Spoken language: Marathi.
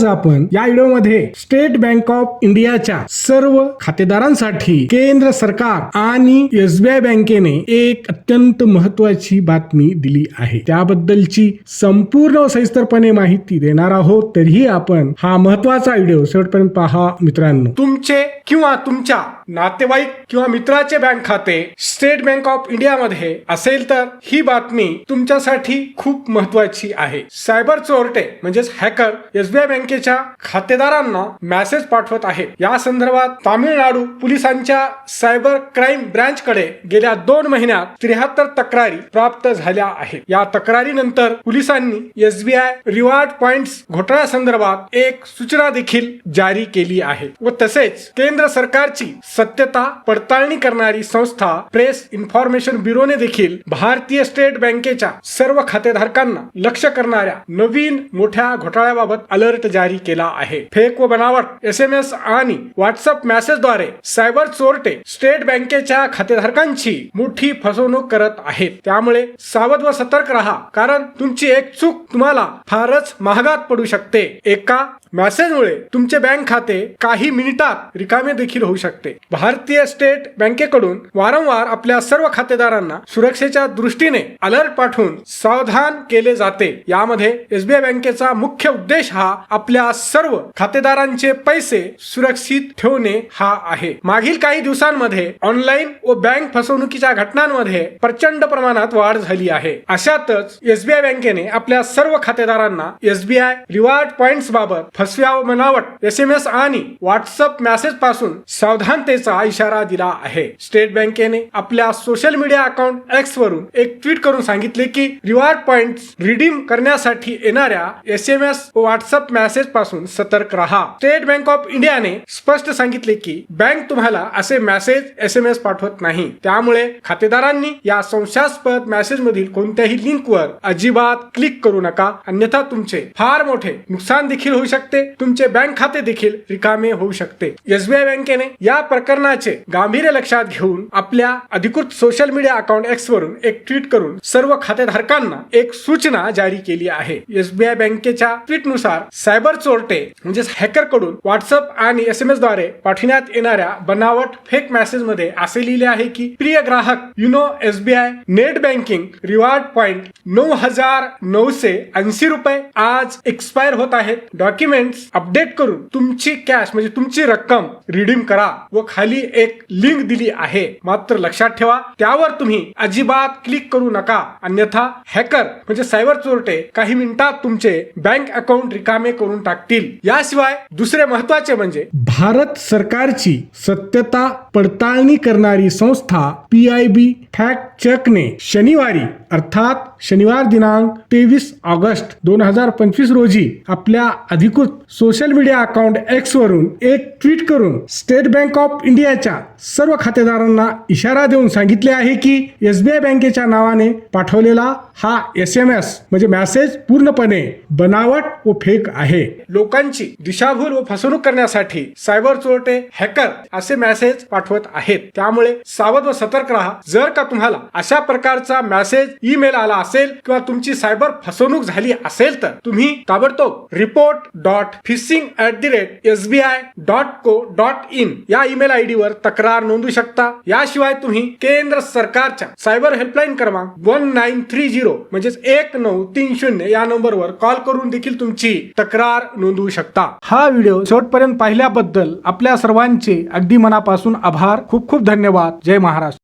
आज आपण या व्हिडिओमध्ये स्टेट बँक ऑफ इंडियाच्या सर्व खातेदारांसाठी केंद्र सरकार आणि एसबीआय बँकेने एक अत्यंत महत्वाची बातमी दिली आहे. त्याबद्दलची संपूर्ण सविस्तरपणे माहिती देणार आहोत. तरीही आपण हा महत्त्वाचा व्हिडिओ शेवटपर्यंत पहा. मित्रांनो तुमचे किंवा तुमच्या नातेवाईक किंवा मित्राचे बँक खाते स्टेट बँक ऑफ इंडियामध्ये असेल तर ही बातमी तुमच्यासाठी खूप महत्वाची आहे. सायबर चोरटे म्हणजेच हॅकर एसबीआय बँकेच्या खातेदारांना मेसेज पाठवत आहेत या संदर्भात तामिळनाडू पोलिसांच्या सायबर क्राईम ब्रँच कडे गेल्या दोन महिन्यात त्र्याहत्तर तक्रारी प्राप्त झाल्या आहेत. या तक्रारीनंतर पोलिसांनी एसबीआय रिवॉर्ड पॉइंट घोटाळ्या संदर्भात एक सूचना देखील जारी केली आहे. व तसेच केंद्र सरकारची सत्यता पडताळणी करणारी संस्था प्रेस इन्फॉर्मेशन ब्युरोने देखील भारतीय स्टेट बँकेच्या सर्व खातेधारकांना लक्ष करणाऱ्या नवीन मोठ्या घोटाळ्याबाबत अलर्ट जारी केला आहे. फेक व बनावट एस एम एस आणि व्हॉट्सअप मेसेजद्वारे सायबर चोरटे स्टेट बँकेच्या खातेधारकांची मोठी फसवणूक करत आहेत. त्यामुळे सावध व सतर्क राहा कारण तुमची एक चूक तुम्हाला फारच महागात पडू शकते. एका मेसेजमुळे तुमचे बँक खाते काही मिनिटात रिकामे देखील होऊ शकते. भारतीय स्टेट बँकेकडून वारंवार आपल्या सर्व खातेदारांना सुरक्षेच्या दृष्टीने अलर्ट पाठवून सावधान केले जाते. यामध्ये एसबीआय बँकेचा मुख्य उद्देश हा आपल्या सर्व खातेदारांचे पैसे सुरक्षित ठेवणे हा आहे. मागील काही दिवसांमध्ये ऑनलाईन व बँक फसवणुकीच्या घटनांमध्ये प्रचंड प्रमाणात वाढ झाली आहे. अशातच एसबीआय बँकेने आपल्या सर्व खातेदारांना एसबीआय रिवॉर्ड पॉइंट्स बाबत फसव्या व बनावट एस एम एस आणि व्हॉट्सअप मेसेजपासून सावधानतेचा इशारा दिला आहे. स्टेट बँकेने आपल्या सोशल मीडिया अकाउंट एक्स वरून एक ट्विट करून सांगितले की रिवॉर्ड पॉइंट रिडीम करण्यासाठी येणाऱ्या एस एम एस व व्हॉट्सअप मेसेज पासून सतर्क राहा. स्टेट बँक ऑफ इंडियाने स्पष्ट सांगितले की बँक तुम्हाला असे मेसेज एस एम एस पाठवत नाही. त्यामुळे खातेदारांनी या संशयास्पद मेसेज मधील कोणत्याही लिंकवर अजिबात क्लिक करू नका. अन्यथा तुमचे फार मोठे नुकसान देखील होऊ शकते. तुमचे बँक खाते देखील रिकामे होऊ शकते. एसबीआय बँकेने या प्रकरणाचे गांभीर्य लक्षात घेऊन आपल्या अधिकृत सोशल मीडिया अकाउंट एक्स वरून एक ट्विट करून सर्व खातेधारकांना एक सूचना जारी केली आहे. एसबीआय बँकेच्या ट्विटनुसार सायबर चोरटे म्हणजेच हॅकरकडून व्हॉट्सअप आणि एस एम एसद्वारे पाठविण्यात येणाऱ्या बनावट फेक मेसेजमध्ये असे लिहिले आहे की प्रिय ग्राहक YONO SBI net banking reward point नऊ हजार नऊशे ऐंशी रुपये आज एक्सपायर होत आहेत. डॉक्युमेंट्स अपडेट करून तुमची कॅश म्हणजे तुमची रक्कम रिडीम करा व खाली एक लिंक दिली आहे. मात्र लक्षात ठेवा त्यावर तुम्ही अजिबात क्लिक करू नका. अन्यथा हॅकर म्हणजे सायबर चोरटे काही मिनिटात तुमचे बँक अकाउंट रिकामे करून टाकतील. याशिवाय दुसरे महत्त्वाचे म्हणजे भारत सरकारची सत्यता पडताळणी करणारी संस्था पी आय बी फॅक्ट चकने शनिवारी अर्थात शनिवार दिनांक तेवीस ऑगस्ट दोन हजार पंचवीस रोजी आपल्या अधिकृत सोशल मीडिया अकाउंट एक्स वरून एक ट्विट करून स्टेट बँक ऑफ इंडियाच्या सर्व खातेदारांना इशारा देऊन सांगितले आहे की एसबीआय बँकेच्या नावाने पाठवलेला हा एस एम एस म्हणजे मेसेज पूर्णपणे बनावट व फेक आहे. लोकांची दिशाभूल व फसवणूक करण्यासाठी सायबर चोरटे हॅकर असे मेसेज पाठवत आहेत. त्यामुळे सावध व सतर्क राहा. जर का तुम्हाला अशा प्रकारचा मेसेज ईमेल आला असेल किंवा तुमची सायबर फसवणूक झाली असेल तर तुम्ही ताबडतोब report dot phishing at the rate S B I dot co dot in या ईमेल आय डी वर तक्रार नोंदवू शकता. याशिवाय तुम्ही केंद्र सरकारच्या सायबर हेल्पलाईन क्रमांक वन नाईन थ्री झिरो म्हणजेच एक नऊ तीन शून्य या नंबरवर कॉल करून देखील तुमची तक्रार नोंदवू शकता. हा व्हिडिओ शेवटपर्यंत पाहिल्याबद्दल आपल्या सर्वांचे अगदी मनापासून आभार. खूप खूप धन्यवाद. जय महाराष्ट्र.